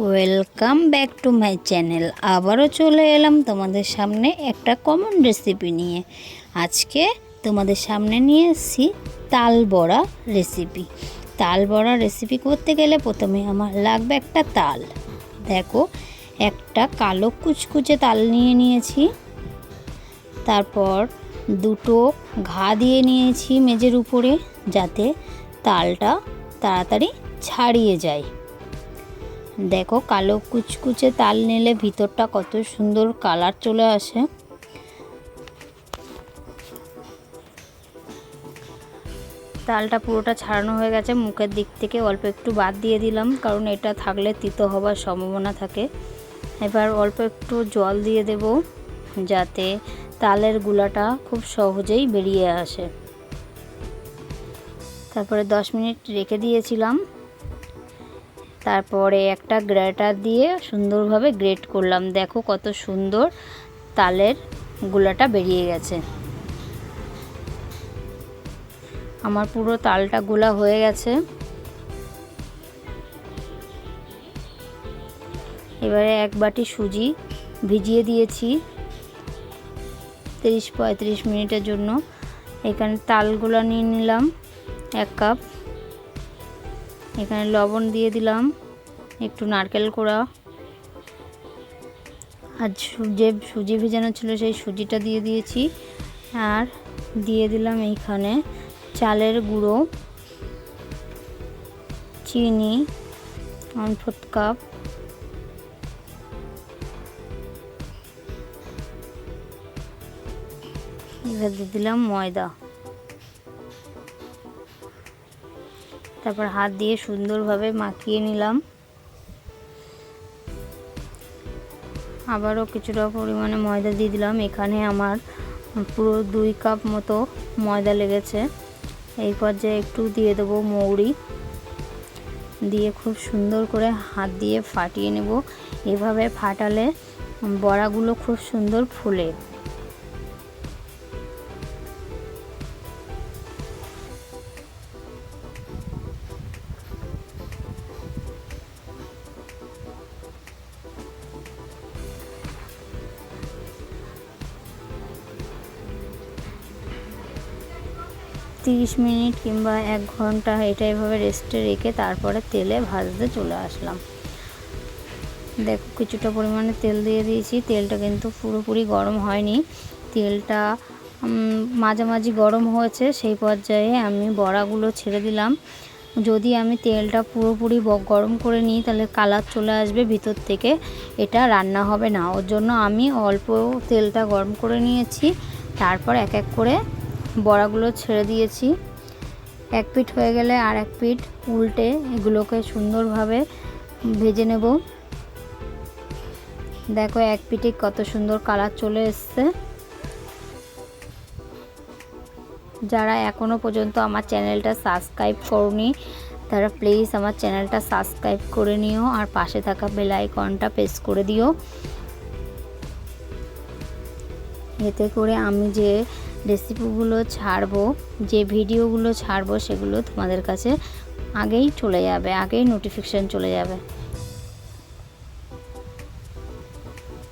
Welcome back to my channel আবারও চলে এলাম তোমাদের সামনে একটা কমন রেসিপি নিয়ে। আজকে তোমাদের সামনে নিয়ে এসেছি তাল বড়া রেসিপি তাল বড়া রেসিপি করতে গেলে প্রথমে আমার লাগবে একটা তাল। দেখো, একটা কালো কুচকুচে তাল নিয়ে নিয়েছি। তারপর দুটো ঘা দিয়ে নিয়েছি মেজের উপরে যাতে তালটা তাড়াতাড়ি ছাড়িয়ে যায়। দেখো কালো কুচকুচে তাল নিলে ভিতরটা কত সুন্দর কালার চলে আসে। তালটা পুরোটা ছাড়ানো হয়ে গেছে, মুখের দিক থেকে অল্প একটু বাদ দিয়ে দিলাম, কারণ এটা থাকলে তিতো হবার সম্ভাবনা থাকে। এবার অল্প একটু জল দিয়ে দেব, যাতে তালের গুলাটা খুব সহজেই বেরিয়ে আসে। তারপরে দশ মিনিট রেখে দিয়েছিলাম তারপরে একটা গ্রেটার দিয়ে সুন্দরভাবে গ্রেট করলাম। দেখো কত সুন্দর তালের গুলাটা বেরিয়ে গেছে। আমার পুরো তালটা গুলা হয়ে গেছে। এবারে এক বাটি সুজি ভিজিয়ে দিয়েছি তিরিশ পঁয়ত্রিশ মিনিটের জন্য। এখানে তালগুলো নিয়ে নিলাম, এক কাপ। এখানে লবণ দিয়ে দিলাম, একটু নারকেল কোড়া। আর যে সুজি ভেজানো ছিল সেই সুজিটা দিয়ে দিয়েছি। আর দিয়ে দিলাম এইখানে চালের গুঁড়ো, চিনি ওয়ান ফোর্থ কাপ এবার দিয়ে দিলাম ময়দা। তারপর হাত দিয়ে সুন্দরভাবে মাখিয়ে নিলাম। আবারও কিছুটা পরিমাণে ময়দা দিয়ে দিলাম। এখানে আমার পুরো দুই কাপ মতো ময়দা লেগেছে। এই পর্যায়ে একটু দিয়ে দেবো মৌরি। দিয়ে খুব সুন্দর করে হাত দিয়ে ফাটিয়ে নেব। এভাবে ফাটালে বড়াগুলো খুব সুন্দর ফুলে। তিরিশ মিনিট কিংবা এক ঘণ্টা এটা এভাবে রেস্টে রেখে তারপরে তেলে ভাজতে চলে আসলাম। দেখো কিছুটা পরিমাণে তেল দিয়ে দিয়েছি। তেলটা কিন্তু পুরোপুরি গরম হয়নি। তেলটা মাঝামাঝি গরম হয়েছে, সেই পর্যায়ে আমি বড়াগুলো ছেড়ে দিলাম। যদি আমি তেলটা পুরোপুরি গরম করে নিই, তাহলে কালার চলে আসবে ভিতর থেকে। এটা রান্না হবে না। ওর জন্য আমি অল্প তেলটা গরম করে নিয়েছি। তারপর এক এক করে বড়াগুলো ছেড়ে দিয়েছি। এক পিঠ হয়ে গেলে আর এক পিঠ উল্টে এগুলোকে সুন্দরভাবে ভেজে নেব। দেখো এক পিঠে কত সুন্দর কালার চলে এসছে। যারা এখনও পর্যন্ত আমার চ্যানেলটা সাবস্ক্রাইব করনি, তারা প্লিজ আমার চ্যানেলটা সাবস্ক্রাইব করে নিও আর পাশে থাকা বেল আইকনটা প্রেস করে দিও। এতে করে আমি যে রেসিপিগুলো ছাড়বো, যে ভিডিওগুলো ছাড়বো সেগুলো তোমাদের কাছে আগেই চলে যাবে, আগেই নোটিফিকেশান চলে যাবে।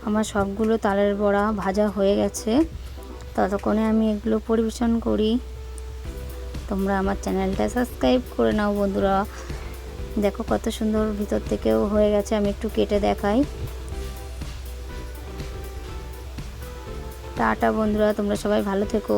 আমার সবগুলো তালের বড়া ভাজা হয়ে গেছে। ততক্ষণে আমি এগুলো পরিবেশন করি। তোমরা আমার চ্যানেলটা সাবস্ক্রাইব করে নাও বন্ধুরা। দেখো কত সুন্দর ভিতর থেকেও হয়ে গেছে, আমি একটু কেটে দেখাই। টাটা বন্ধুরা তোমরা সবাই ভালো থেকো।